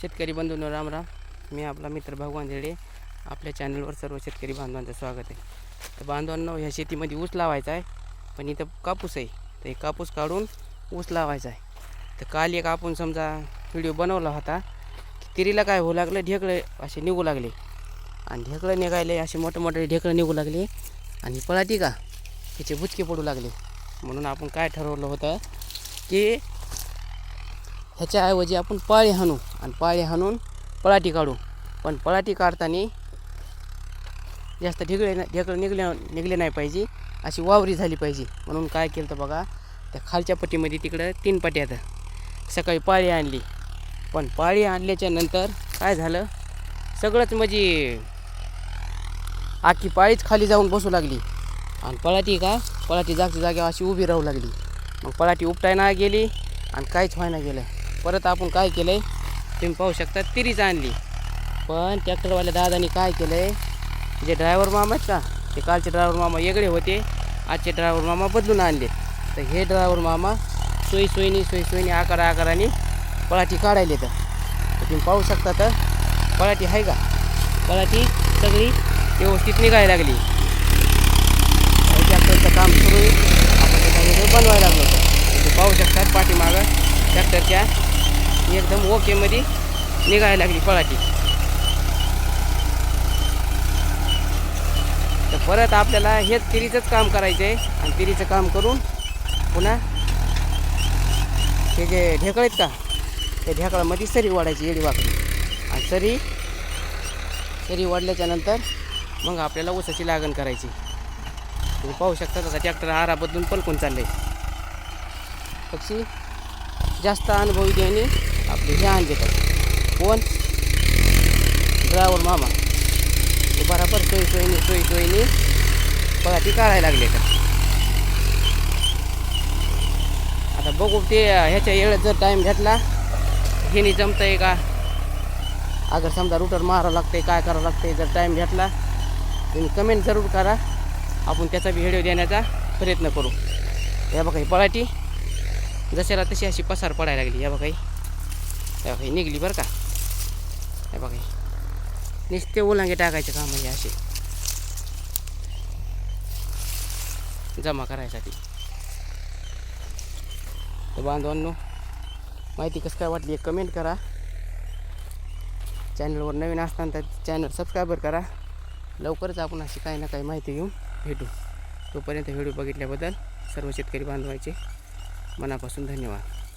शेतकरी बंधूंनो राम राम. मी आपला मित्र भगवान झेडे. आपल्या चॅनलवर सर्व शेतकरी बांधवांचं स्वागत आहे. तर बांधवांनो ह्या शेतीमध्ये ऊस लावायचा आहे पण इथं कापूस आहे. तर हे कापूस काढून ऊस लावायचा आहे. तर काल एक आपण समजा व्हिडिओ बनवला होता की तिरीला काय होऊ लागलं ढेकळे असे निघू लागले. आणि ढेकळं निघायले असे मोठे मोठे ढेकळं निघू लागले. आणि पळाती का? त्याचे बुचके पडू लागले. म्हणून आपण काय ठरवलं होतं की ह्याच्याऐवजी आपण पाळी हाणू आणि पाळी हाणून पळाटी काढू. पण पळाटी काढताना जास्त ढेकळे ना ढेकळं निघले निघले नाही पाहिजे. अशी वावरी झाली पाहिजे. म्हणून काय केलं तर बघा त्या खालच्या पट्टीमध्ये तिकडं तीन पट्ट्या सकाळी पाळी आणली. पण पाळी आणल्याच्या नंतर काय झालं? सगळंच म्हणजे आखी पाळीच खाली जाऊन बसू लागली. आणि पळाटी का? पळाटी जागच्या जागेवर अशी उभी राहू लागली. मग पळाटी उपटाय नाही गेली आणि काहीच व्हायना गेलं. परत आपण काय केलं आहे तुम्ही पाहू शकता तिरीच आणली. पण ट्रॅक्टरवाल्या दादानी काय केलं आहे जे ड्रायव्हर मामा आहेत का ते कालचे ड्रायव्हर मामा वेगळे होते आजचे ड्रायव्हर मामा बदलून आणले. तर हे ड्रायव्हर मामा सोयी सोयीनी सोयी सोयीनी आकारा आकाराने पळाटी काढायले तर तुम्ही पाहू शकता तर पळाटी आहे का? पळाटी सगळी व्यवस्थित निघायला लागली. ट्रॅक्टरचं काम सुरू. आहे आपण बनवायला लागलो होतो. तुम्ही पाहू शकतात पाठीमागं ट्रॅक्टरच्या एकदम ओकेमध्ये निघायला लागली पळाटी. तर परत आपल्याला हेच तिरीचंच काम करायचं आहे आणि तिरीचं काम करून पुन्हा हे जे ढेकळ आहेत का त्या ढेकळामध्ये सरी वाढायची येडी वाकडी. आणि सरी सरी वाढल्याच्या नंतर मग आपल्याला ऊसाची लागण करायची. तुम्ही पाहू शकता तसा ट्रॅक्टर आरा बदलून पलकून चालले पक्षी जास्त अनुभवी देणे आपले हे आणले तर कोण? ड्रायव्हर मामा. ते बराबर सोयी सोयीने सोयी सोयीने बघा ती काढायला लागले का? आता बघू ते ह्याच्या वेळेत जर टाईम घेतला हे जमतं आहे का? अगर समजा रुटर मारावं लागतंय काय करावं लागतंय जर टाईम घेतला तुम्ही कमेंट जरूर करा. आपण त्याचा बी व्हिडिओ देण्याचा प्रयत्न करू. या बघा ही पळाटी जशाला तशी अशी पसार पडायला लागली या बघा ही या निघली बरं का? या बघा ही. नुसते ओलांगे टाकायचे काम आहे असे. जमा करायसाठी. तर बांधवांनो माहिती कसं काय वाटली एक कमेंट करा. चॅनलवर नवीन असताना तर चॅनल सबस्क्राईबर करा. लवकरच आपण अशी काही ना काही माहिती घेऊन भेटू. तोपर्यंत व्हिडिओ बघितल्याबद्दल सर्व शेतकरी बांधवायचे मनापासून धन्यवाद.